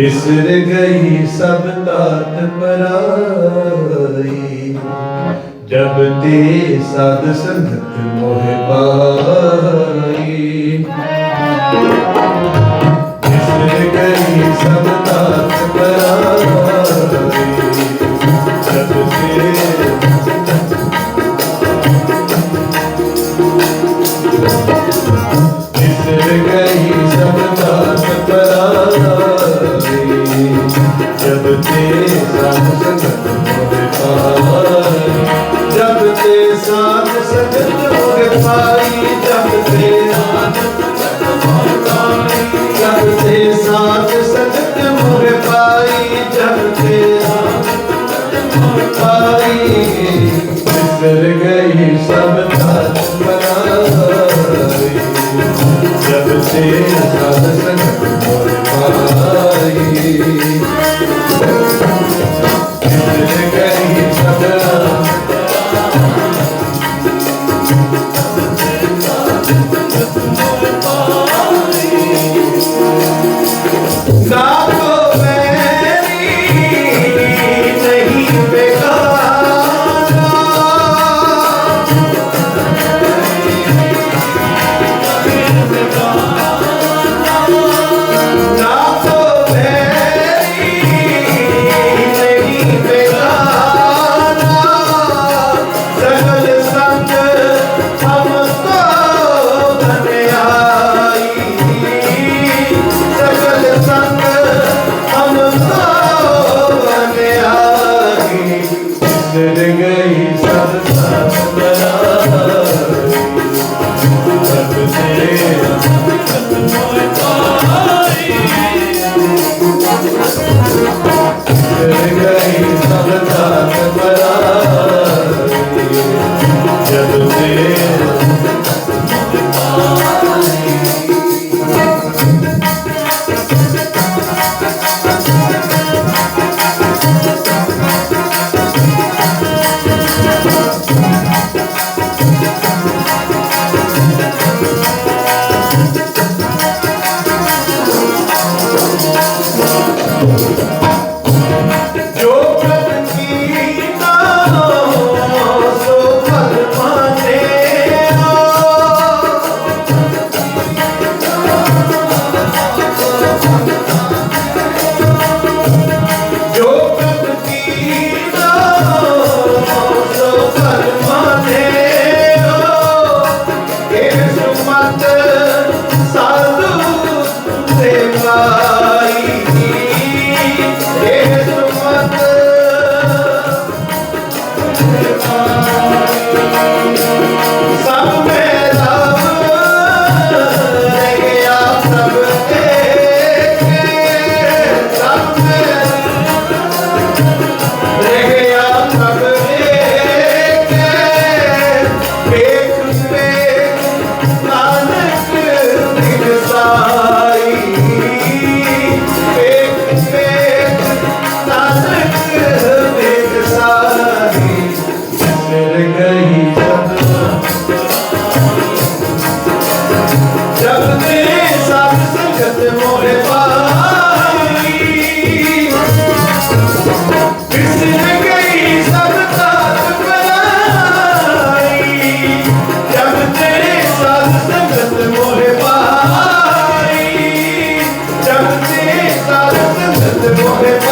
ਬਿਸਰ ਗਈ ਸਭ ਤਾਤ ਪਰਾਈ। ਜਬ ਤੇ ਸਾਧ ਸੰਗਤ ਮੋਹ ਪਾਈ। ਬਿਸਰ ਗਈ ਸਭ ਤਾਤ ਪਰਾਈ। ਜਬ ਤੇ ਬਿਸਰ ਗਈ ਸਭ ਤਾਤ ਪਰਾਈ। ਤੇ ਸਾਧ ਸੰਗਤ ਮੋਹ ਪਾਈ ਜਬ ਤੇ ਸਾਧ ਸੰਗਤ ਮੋਹ ਪਾਈ ਜਬ ਤੇ ਜਬ ਤੇ ਸਾਧ ਸੰਗਤ ਮੋਹ ਪਾਈ ਜਬ ਤੇ ਪਾਈ ਬਿਸਰ ਗਈ ਸਭ ਤਾਤ ਪਰਾਈ ਜਬ ਤੇ ਸਾਧ ਸੰਗਤ ਮੋਹ ਪਾਈ Gracias. ਪਾਈ ਜਬ